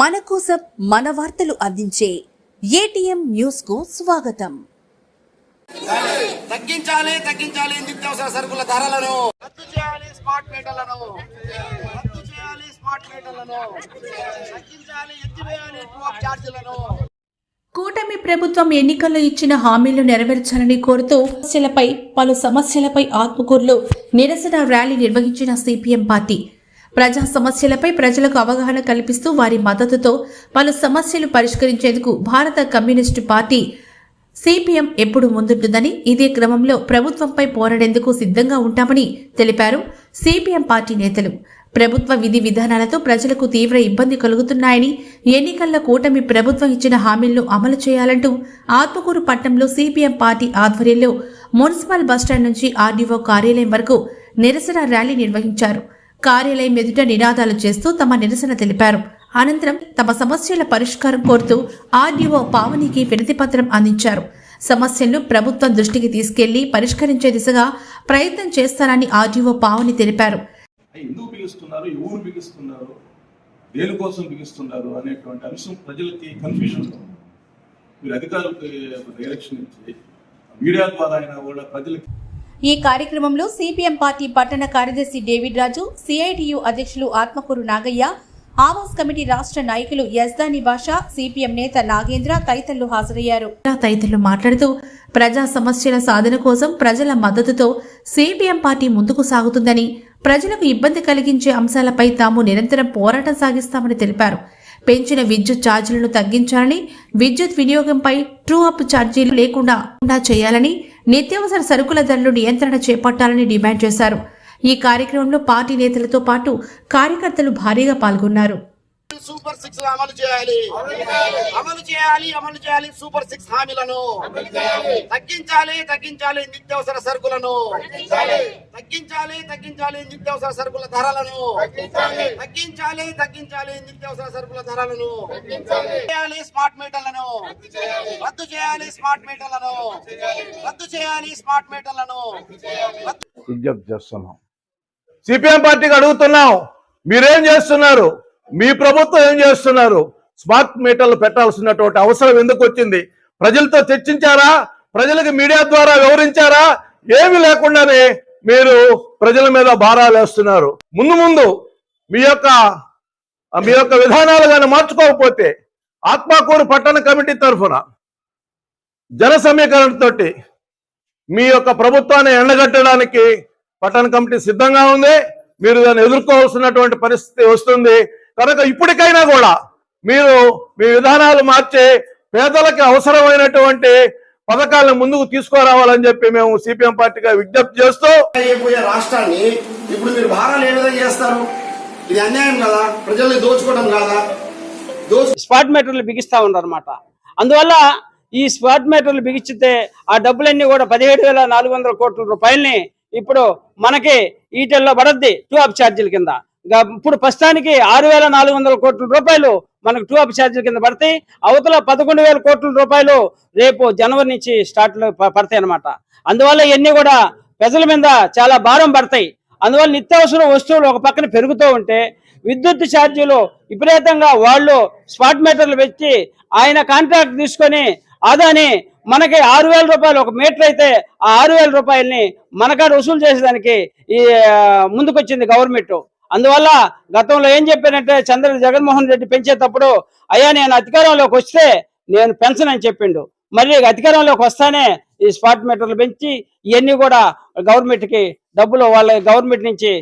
మన కోసం మన వార్తలు అందించే ఏటీఎం న్యూస్కు స్వాగతం. తగ్గించాలి తగ్గించాలి నిత్యావసర సరుకుల ధరలను. రద్దు చేయాలి స్మార్ట్ మీటర్లను. రద్దు చేయాలి స్మార్ట్ మీటర్లను. తగ్గించాలి ఎత్తివేయాలి టూ ఛార్జీలను. కూటమి ప్రభుత్వం ఎన్నికల్లో ఇచ్చిన హామీలు నెరవేర్చాలని కోరుతూ సమస్యలపై పలు సమస్యలపై ఆత్మకూరులో నిరసన ర్యాలీ నిర్వహించిన సిపిఎం పార్టీ. ప్రజా సమస్యలపై ప్రజలకు అవగాహన కల్పిస్తూ వారి మద్దతుతో పలు సమస్యలు పరిష్కరించేందుకు భారత కమ్యూనిస్టు పార్టీ సిపిఎం ఎప్పుడు ముందుంటుందని ఇదే క్రమంలో ప్రభుత్వంపై పోరాడేందుకు సిద్ధంగా ఉంటామని తెలిపారు సిపిఎం పార్టీ నేతలు. ప్రభుత్వ విధి విధానాలతో ప్రజలకు తీవ్ర ఇబ్బంది కలుగుతున్నాయని ఎన్నికల్లో కూటమి ప్రభుత్వం ఇచ్చిన హామీలను అమలు చేయాలంటూ ఆత్మకూరు పట్టణంలో సిపిఎం పార్టీ ఆధ్వర్యంలో మున్సిపల్ బస్టాండ్ నుంచి ఆర్డీఓ కార్యాలయం వరకు నిరసన ర్యాలీ నిర్వహించారు. కార్యాలయం ఎదుట నినాదాలు చేస్తూ తమ నిరసన తెలిపారు. అనంతరం తమ సమస్యల పరిష్కారం కోరుతూ ఆర్డీఓ పావనికి వినతిపత్రం అందించారు. సమస్యలను ప్రభుత్వం దృష్టికి తీసుకెళ్ళి పరిష్కరించే దిశగా ప్రయత్నం చేస్తారని ఆర్డీఓ పావని తెలిపారు. ఎందుకు బిగిస్తున్నారు ఎవరు బిగిస్తున్నారు దేనికోసం బిగిస్తున్నారు అనేటువంటి అంశం ప్రజలకి కన్ఫ్యూజన్ మీరు అధికారులకి డైరెక్షన్ ఇచ్చి మీడియా ద్వారా అయినా కూడా ప్రజలకి ఈ కార్యక్రమంలో సిపిఎం పార్టీ పట్టణ కార్యదర్శి డేవిడ్ రాజు సిఐటియు అధ్యక్షులు ఆత్మకూరు నాగయ్య ఆవాస్ కమిటీ రాష్ట్ర నాయకులు యజ్దాని భాష సిపిఎం నేత నాగేంద్ర తదితరులు హాజరయ్యారు. తదితరులు మాట్లాడుతూ ప్రజా సమస్యల సాధన కోసం ప్రజల మద్దతుతో సిపిఎం పార్టీ ముందుకు సాగుతుందని ప్రజలకు ఇబ్బంది కలిగించే అంశాలపై తాము నిరంతరం పోరాటం సాగిస్తామని తెలిపారు. పెంచిన విద్యుత్ ఛార్జీలను తగ్గించాలని విద్యుత్ వినియోగంపై ట్రూ అప్ ఛార్జీలు లేకుండా చేయాలని నిత్యావసర సరుకుల ధరలు నియంత్రణ చేపట్టాలని డిమాండ్ చేశారు. ఈ కార్యక్రమంలో పార్టీ నేతలతో పాటు కార్యకర్తలు భారీగా పాల్గొన్నారు. సూపర్ సిక్స్ అమలు చేయాలి. అమలు చేయాలి అమలు చేయాలి సూపర్ సిక్స్ హామీలను. తగ్గించాలి తగ్గించాలి నిత్యావసర సరుకులను. తగ్గించాలి తగ్గించాలి నిత్యావసర సరుకుల ధరలను. తగ్గించాలి తగ్గించాలి నిత్యావసర సరుకుల ధరలను. చేయాలి స్మార్ట్ మీటర్లను. రద్దు చేయాలి స్మార్ట్ మీటర్లను. రద్దు చేయాలి స్మార్ట్ మీటర్లను. విజ్ఞప్తి చేస్తున్నాం. సిపిఎం పార్టీకి అడుగుతున్నాం. మీరేం చేస్తున్నారు? మీ ప్రభుత్వం ఏం చేస్తున్నారు? స్మార్ట్ మీటర్లు పెట్టాల్సినటువంటి అవసరం ఎందుకు వచ్చింది? ప్రజలతో చర్చించారా? ప్రజలకు మీడియా ద్వారా వివరించారా? ఏమి లేకుండానే మీరు ప్రజల మీద భారాలు వేస్తున్నారు. ముందు ముందు మీ యొక్క మీ యొక్క విధానాలు కానీ మార్చుకోకపోతే ఆత్మకూరు పట్టణ కమిటీ తరఫున జన సమీకరణతో మీ యొక్క ప్రభుత్వాన్ని ఎండగట్టడానికి పట్టణ కమిటీ సిద్ధంగా ఉంది. మీరు దాన్ని ఎదుర్కోవాల్సినటువంటి పరిస్థితి వస్తుంది. కనుక ఇప్పటికైనా కూడా మీరు మీ విధానాలు మార్చి పేదలకు అవసరమైనటువంటి పథకాలను ముందుకు తీసుకురావాలని చెప్పి మేము సిపిఎం పార్టీగా విజ్ఞప్తి చేస్తూ అయిపోయే రాష్ట్రాన్ని ఇప్పుడు మీరు భారాలు ఏ విధంగా చేస్తారు? ఇది అన్యాయం కదా? ప్రజల్ని దోచుకోవడం కాదా? స్పాట్ మీటర్లు బిగిస్తా ఉన్నారన్నమాట. అందువల్ల ఈ స్పాట్ మీటర్లు బిగిస్తే ఆ డబ్బులన్నీ కూడా పదిహేడు వేల నాలుగు వందల కోట్ల రూపాయలని ఇప్పుడు మనకి ఈటెల్లో పడద్ది టూ అప్ ఛార్జీల కింద. ఇప్పుడు ప్రస్తుతానికి ఆరు వేల నాలుగు వందల కోట్ల రూపాయలు మనకు టూ అప్ ఛార్జీల కింద పడతాయి. అవతల పదకొండు వేల కోట్ల రూపాయలు రేపు జనవరి నుంచి స్టార్ట్ పడతాయి అనమాట అందువల్ల ఇవన్నీ కూడా ప్రజల మీద చాలా భారం పడతాయి. అందువల్ల నిత్యావసర వస్తువులు ఒక పక్కన పెరుగుతూ ఉంటే విద్యుత్ ఛార్జీలు విపరీతంగా వాళ్ళు స్పాట్ మీటర్లు పెట్టి ఆయన కాంట్రాక్ట్ తీసుకొని అదని మనకి ఆరు వేల రూపాయలు ఒక మీటర్ అయితే ఆ ఆరు వేల రూపాయలని మనకాడ వసూలు చేసేదానికి ఈ ముందుకొచ్చింది గవర్నమెంట్ అందువల్ల గతంలో ఏం చెప్పానంటే చంద్ర జగన్మోహన్ రెడ్డి పెంచేటప్పుడు అయ్యా నేను అధికారంలోకి వస్తే నేను పెన్షన్ చెప్పిండు. మరి అధికారంలోకి వస్తానే ఈ స్పాట్ మీటర్లు పెంచి ఇవన్నీ కూడా గవర్నమెంట్కి డబ్బులు వాళ్ళ గవర్నమెంట్ నుంచి